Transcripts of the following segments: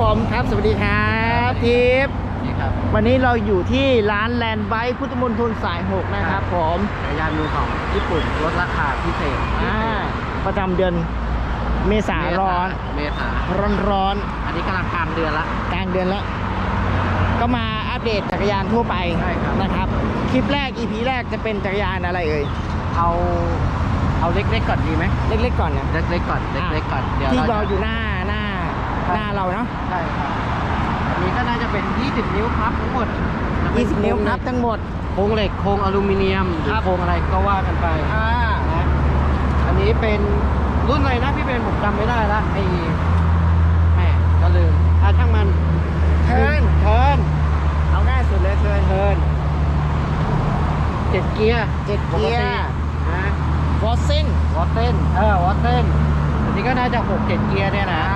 ผมครับ สวัสดีครับทิพย์นี่ครับวันนี้เราอยู่ที่ร้านแลนด์ไบค์พุทธมณฑลสาย6นะครับผมจักรยานมือของญี่ปุ่นลดราคาพิเศษอ่าประจำเดือนเมษาร้อน เมษาร้อนร้อน อันนี้กำลังกลางเดือนละกลางเดือนแล้วก็มาอัปเดตจักรยานทั่วไปใช่ครับนะครับ คลิปแรก EP แรกจะเป็นจักรยานอะไรเอ่ย เอาเอาเล็กๆก่อนดีไหมเล็กๆก่อนนะเล็กๆก่อนเล็กๆก่อนเดี๋ยวที่รอเราอยู่หน้าหน้า หน้าเราเนาะใช่ครับอันนี้ก็น่าจะเป็น 20 นิ้วครับทั้งหมดจะเป็20 นิ้วครับทั้งหมด โครงเหล็กโครงอลูมิเนียมหรือครับ โครงอะไรก็ว่ากันไปอ่านะอันนี้เป็นรุ่นอะไรนะพี่เป็นผมจำไม่ได้ละไอ้แม่ก็ลืมอะช่างมันเทิร์นเทิร์นเอาง่ายสุดเลยเทิร์นเทิร์นเจ็ดเกียร์เจ็ดเกียร์ปกตินะ ฟอสซินวอตเต้นเออวอตเต้นอันนี้ก็น่าจะหกเจ็ดเกียร์เนี่ยนะ อ่า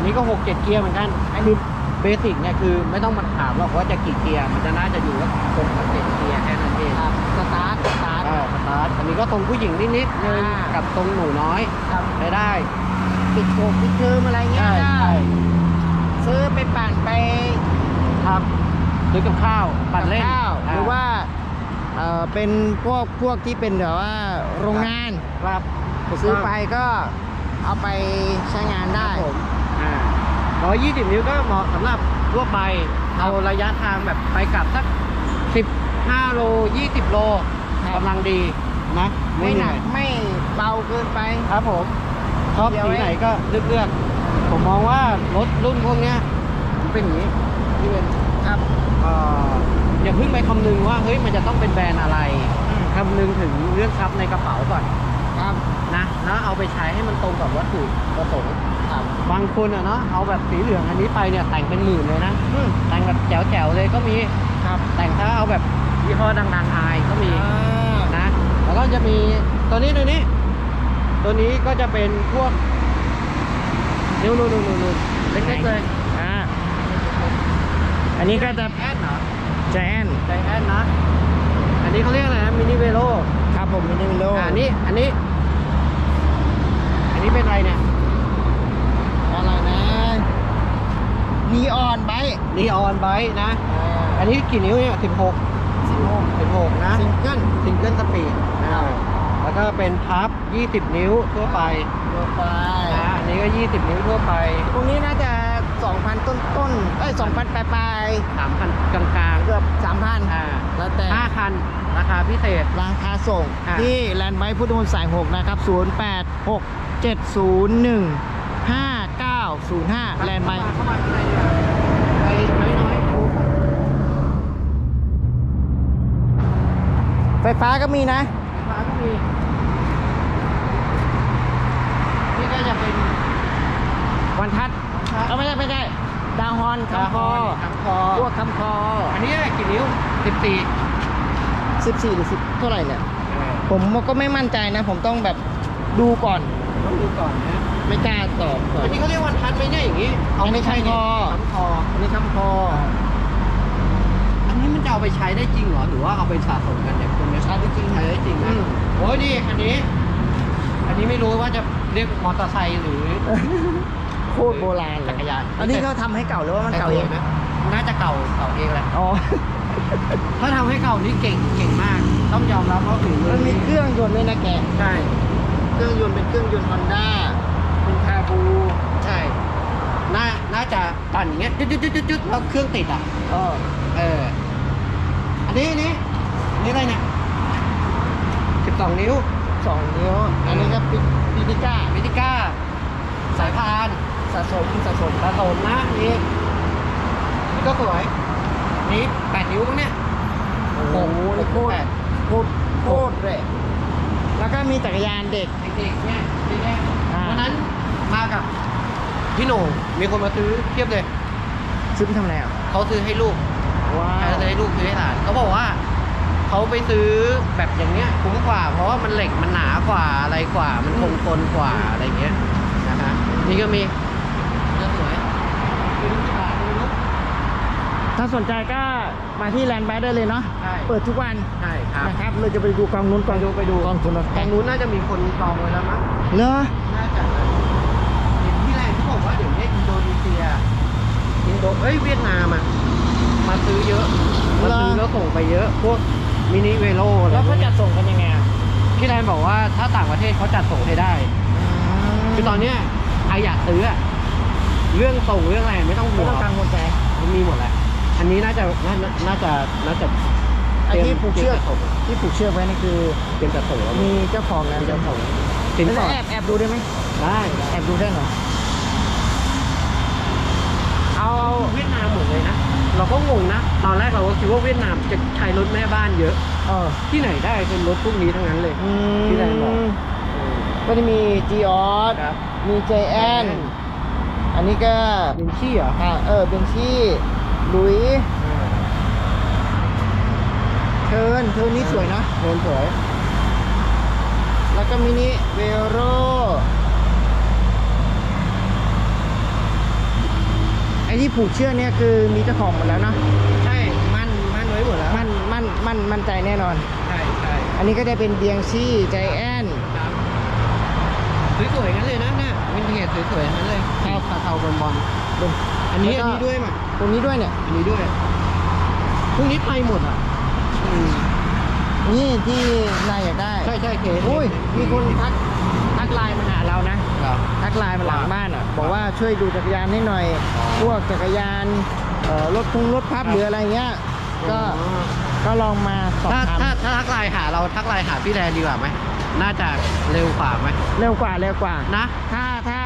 อันนี้ก็หกเจ็ดเกียร์เหมือนกันอันนี้เบสิกเนี่ยคือไม่ต้องมาถามว่าจะกี่เกียร์ มันจะน่าจะอยู่ว่าหกกับเจ็ดเกียร์แค่นั้นเองครับสตาร์ทสตาร์ทอ่าสตาร์ทอันนี้ก็ตรงผู้หญิงนิดๆนึงอ่ากั กับตรงหนูน้อยได้ได้ปิดโกปิดเทอมอะไรเงี้ยได้ ซื้อไปปั่นไปครับซื้อกับข้าวปั่นเล่นข้าวหรือว่าเอ่อเป็นพวกพวกที่เป็นแบบว่าโรงงาน ครับ ซื้อไปก็เอาไปใช้งานได้ ครับผม 120 นิ้วก็เหมาะสำหรับทั่วไปเอาระยะทางแบบไปกลับสัก 15 โล 20 โลกำลังดีนะไม่หนักไม่เบาเกินไปครับผมชอบสีไหนก็เลือกๆผมมองว่ารถรุ่นพวกนี้เป็นอย่างนี้นี่เป็นครับอย่าเพิ่งไปคำนึงว่าเฮ้ยมันจะต้องเป็นแบรนด์อะไรคำนึงถึงเรื่องทรัพย์ในกระเป๋าก่อนครับนะแล้วเอาไปใช้ให้มันตรงกับวัตถุประสงค์ ครับบางคนอะเนาะเอาแบบสีเหลืองอันนี้ไปเนี่ยแต่งเป็นหมื่นเลยนะอืมแต่งแบบแจ๋วๆเลยก็มีครับแต่งถ้าเอาแบบยี่ห้อดังๆอายก็มีอ่านะแล้วก็จะมีตัวนี้ตัวนี้ ตัวนี้ก็จะเป็นพวกนิ้วนู่นนู่นนู่นเล็กๆเลยอ่าอันนี้ก็จะแอนเหรอแจนใจแอนนะอันนี้เขาเรียกอะไรนะมินิเวโรครับผมมินิมิโลอ่าอันนี้อันนี้ อันนี้เป็นอะไรเนี่ย อะไรนะนีออนไบค์ นีออนไบนะ อันนี้กี่นิ้วเนี่ยสิบหกสิบหกสิบหกนะซิงเกิลซิงเกิลสปีดครับแล้วก็เป็นพับ 20 นิ้วทั่วไปตัวไปนะอันนี้ก็ 20 นิ้วทั่วไป ตรงนี้น่าจะ 2,000 ต้นต้นๆเอ้ย2,000 ปลายปลาย3,000 กลางๆเกือบ 3,000ๆอ่าแล้วแต่5คันราคาพิเศษ ราคาส่งอ่าที่แลนด์ไบค์พุทธมนตรสาย 6 นะครับ 086 701 5905 แลนด์ไบค์เข้ามาข้างในดี ฟฟ้าก็มีนะไฟฟ้าก็มี นี่ก็จะเป็นวันทัศน์ก็ไม่ใช่ไม่ใช่ดาวฮอนคำคอคำคอพวกคำคอ อันนี้กี่นิ้ว14 14หรือ10เท่าไหร่เนี่ยผมก็ไม่มั่นใจนะ ผมต้องแบบดูก่อนต้องดูก่อนนะไม่กล้าตอบก่อนอันนี้เขาเรียกวันทัศน์ไหมเนี่ยอย่างนี้อันนี้ไปใช้คำคอคำคออันนี้คำคออั นนี้มันจะเอาไปใช้ได้จริงเหรอหรือว่าเอาไปสะสมกันเนี่ยคุณเนี่ยใช้ได้จริงใช้ได้จริงอืนะมโอ้ยนี่อันนี้ อันนี้ไม่รู้ว่าจะเรียกมอเตอร์ไซค์หรือโคตรโบราณเลยจักรยานอันนี้เขาทำให้เก่าหรือว่ามันเก่าเองนะน่าจะเก่าเก่าเองแหละอ๋อ ถ้าทำให้เก่านี่เก่งเก่งมาก ต้องยอมรับว่าถึงมืมัอนมีเครื่องยนต์ด้วยนะแก ใช่เครื่องยนต์เป็นเครื่องยนต์ฮอนด้าเป็นคาบูใช่น่าน่าจะปั่นอย่างเงี้ยจุดจุดจุดจุดจุดแล้วเครื่องติดอะ เออ เออ อันนี้อันนี้อันนี่อะไรเนี่ยสิบสองนิ้ว สองนิ้ว อันนี้ก็ปิปิติก้าวิติก้า สายพานสะสมสะสมผสมนะนี่นี่ก็สวยนี่แปดนิ้วมั้งเนี่ยโอ้โหนี่โคตร แปดโคตรโคตรเลยแล้วก็มีจักรยานเด็ก เด็กๆเนี่ยนี่แน่อ่า วันนั้นมากับพี่โหน่งมีคนมาซื้อเทียบเลย ซื้อไปทำอะไรอะเขาซื้อให้ลูก ว้าใครวซื้อให้ลูกซื้อให้หลานเขาบอกว่าเขาไปซื้อแบบอย่างเนี้ยคุ้มกว่า เพราะว่ามันเหล็กมันหนากว่าอะไรกว่า มันคงทนกว่าอะไรเงี้ยนะฮะนี่ก็มีเนื้อสวยดูลูกค้าดูลูก ถ้าสนใจก็มาที่แลนด์ไบค์ได้เลยเนาะ ใช่ เปิดทุกวันใช่ครับนะครับ เราจะไปดูกองนู้นกองไปดูไปดูกองทุนตรงนู้นน่าจะมีคนจองไว้แล้วมั้ง เหรอ น่าจะนะเห็นที่แรกที่บอกว่าเดี๋ยวนี้อินโดนีเซียเอ้ยเวียดนามอะ มาซื้อเยอะ มาซื้อเหรอแล้วส่งไปเยอะ พวกมินิเวโรอะไรแล้วพวเขากเนี้จัยดส่งกันยังไงอะพี่แดนบอกว่าถ้าต่างประเทศเขาจัดส่งให้ได้ คือตอนเนี้ยใครอยากซื้ออะเรื่องส่งเรื่องอะไรไม่ต้องไม่ห่วต้องงกังวลใจ มันมีหมดแหละอันนี้น่าจะน่าน่าจะน่าจะไอ้ที่ผูกเชือกตรียมจัดส่งที่ผูกเชือกไว้นี่คือ เตรียมจัดส่งแล้วมีเจ้าของนะมีเจ้าของสินสแล้วอดแอบแอบดูได้ไหมได้ แอบดูได้เหรอเอา เวียดนามหมด เลยนะเราก็งงนะ ตอนแรกเราก็คิดว่าเวียดนามจะใช้รถแม่บ้านเยอะ เออที่ไหนได้เป็นรถพวกนี้ทั้งนั้นเลย อืที่ไหนบอกมก็จะมี g ีออสครับมี j แอนอันนี้ก็เป็นขี้เหรออ่าเออเบนชี่ลุยเทิร์นเทิร์นนี่สวยนะ เดินสวย แล้วก็มินิเวโร อ้ที่ผูกเชือกเนี่ยคือมีเจ้าของหมดแล้วเนอะใช่มั่นมั่นไว้หมดแล้วมั่นมั่นมั่นมั่นใจแน่นอน ใช่ใช่อันนี้ก็จะเป็นเบียงชี่ใจแอนครับสวยๆงั้นเลยนะเนี่ยวินเทจสวยๆงั้นเลยครับคาเทาบอลบอลดูอันนี้แล้อัวนก็นี้ด้วยมั้ยตรงนี้ด้วยเนี่ยอันนี้ด้วยพวกนี้ไปหมดอะอืมนี่ที่นายอยากได้ ใช่ใช่เคสอุ้ยมีคนทัก ทักไลน์มาหาเรานะครับทักไลน์มาหลังบ้านอะบอกว่าช่วยดูจักรยานให้หน่อย อ๋อพวกจักรยานเอ่อรถพุงรถพับครับหรืออะไรเงี้ยก็อ๋อ ก็ลองมาสอบถ้าถามถ้าถ้าทักไลน์หาเราทักไลน์หาพี่แดนดีกว่าไหมน่าจะเร็วกว่าไหมเร็วกว่าเร็วกว่า นะ ถ้าถ้า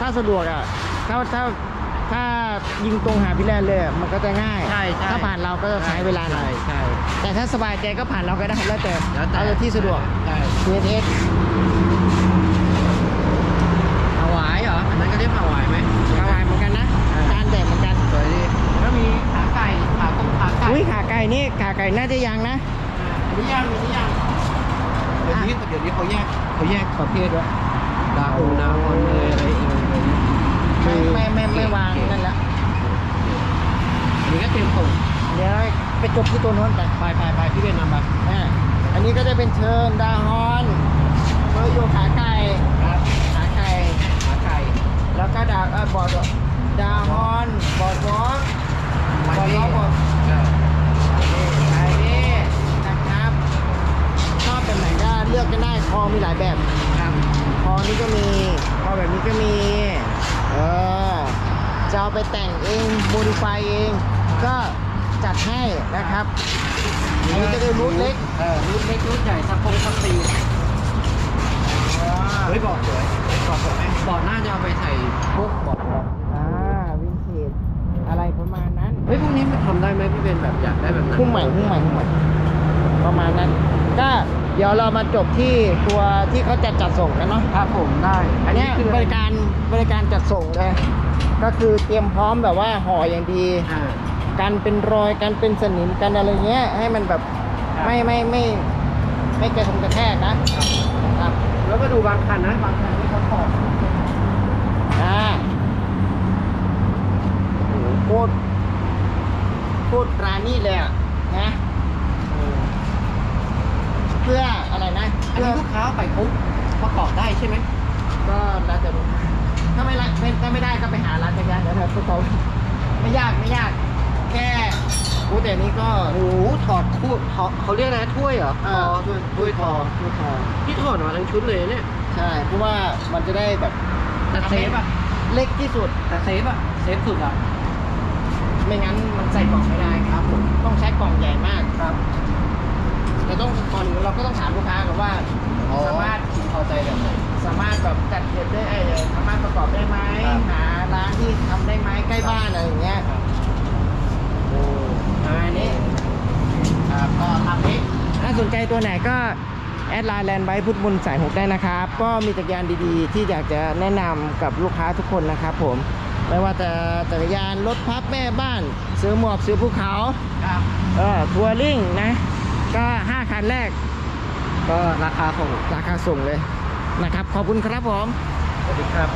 ถ้าสะดวกอะถ้าถ้าถ้ายิงตรงหาพี่แลนเลยอะมันก็จะง่าย ใช่ใช่ ถ้าผ่านเราก็จะใช้เวลาหน่อย ใช่แต่ถ้าสบายใจก็ผ่านเราก็ได้แล้วแต่แล้วแต่ เอาที่สะดวก ใช่ CSS ถวายเหรอ อันนั้นก็เรียกถวายไหมกระวายเหมือนกันนะเออจานแดดเหมือนกันสวยดีแล้วมีขาไก่ขาตรงขาไก่อุ้ยขาไก่นี่ขาไก่น่าจะยังนะอันนี้ย่างอันนี้ย่างเดี๋ยวนี้เดี๋ยวนี้เขาแยกเขาแยกประเภทว่าดาอูนาออนเนยอะไรเอ่ยไม่ไม่ไม่ไม่วางนั่นแหละอันนี้ก็เตรียมส่งเดี๋ยวไปจบที่ตัวโน้นไปไปไปไปพี่เวียนนำไปอ่าอันนี้ก็จะเป็นเชิญดาฮอนเบอร์โยขาไก่ครับขาไก่ขาไก่ แล้วก็ดาเออบอร์ดดาฮอน บอร์ดวอล์กมันบอร์ดนี่วอล์กบอร์ดใช่ไอ้นี่นะครับ ชอบแบบไหนก็เลือกกันได้คอมีหลายแบบครับคอนี้ก็มีคอแบบนี้ก็มี เออ จะเอาไปแต่งเองโมดิฟายเอง ก็จัดให้นะครับอันนี้ก็เป็นรูทเล็ก เออรูทเล็กรูทใหญ่สะโพกสะปีเฮ้ยบอกสวยบอก สวยไหมบอกน่าจะเอาไปใส่พวกบอกบอกอ่าวินเทจอะไรประมาณนั้นเฮ้ยพวกนี้มันทำได้ไหมพี่เป็นแบบอยากได้แบบนั้นหุ้มใหม่หุ้มใหม่หุ้มใหม่ประมาณนั้น ก็เดี๋ยวเรามาจบที่ตัวที่เขาจะจัดส่งกันเนาะครับผมได้ อันเนี้ยคือบริการบริการจัดส่งเลยก็คือเตรียมพร้อมแบบว่าห่ออย่างดีอ่ากันเป็นรอยกันเป็นสนิมกันอะไรเงี้ย ให้มันแบบครับไม่ไม่ไม่ไม่กระทงกระแทกนะครับ แล้วมาดูบางคันนะบางคันที่เขาถอด อ่าโอ้โหโค ตรโคตรปราณีตเลยอะนะอืมเพื่ออะไรนะอันเพื่อนี้ลูกค้าไปเขาประกอบได้ใช่ไหมก็แล้วแต่ลูกค้าถ้าไม่ละไม่ถ้าไม่ได้ก็ไปหาร้านจักรยานเดี๋ยวเธอพวกเขาไม่ยากไม่ยาก แค่โอ้แต่นี้ก็โอ้โหถอดคู่ถอดเขาเรียกอะไรนะถ้วยเหรอเอ่ทออถ้วยถ้วยทอถ้วยทอที่ถอดมาทั้งชุดเลยเนี่ยใช่เพราะว่ามันจะได้แบบ แต่เซฟอะเล็กที่สุดแต่เซฟอะเซฟสุดอะ ไม่งั้นมันใส่กล่องไม่ได้ครับผมต้องใช้กล่องใหญ่มากครับเราต้องก่อนอื่นเราก็ต้องถามลูกค้าก่อนว่าสามารถพอใจแบบไหน สามารถแบบจัดเก็บได้เออสามารถประกอบได้ไหมครับ หาร้านที่ทำได้ไหมใกล้บ้านอะไรอย่างเงี้ยโอ้อันนี้ครับก็ทำนี้ถ้าสนใจตัวไหนก็แอดไลน์แลนด์ไว้พุทธบุญสายหกได้นะครับ ก็มีจักรยานดีๆ ที่อยากจะแนะนำกับลูกค้าทุกคนนะครับผม ไม่ว่าจะจักรยานรถพับแม่บ้าน ซื้อหมวกซื้อภูเขาครับเออทัวริ่งนะ ก็ 5 คันแรก ก็ราคาส่งราคาส่งเลยนะครับ ขอบคุณครับผม สวัสดีครับ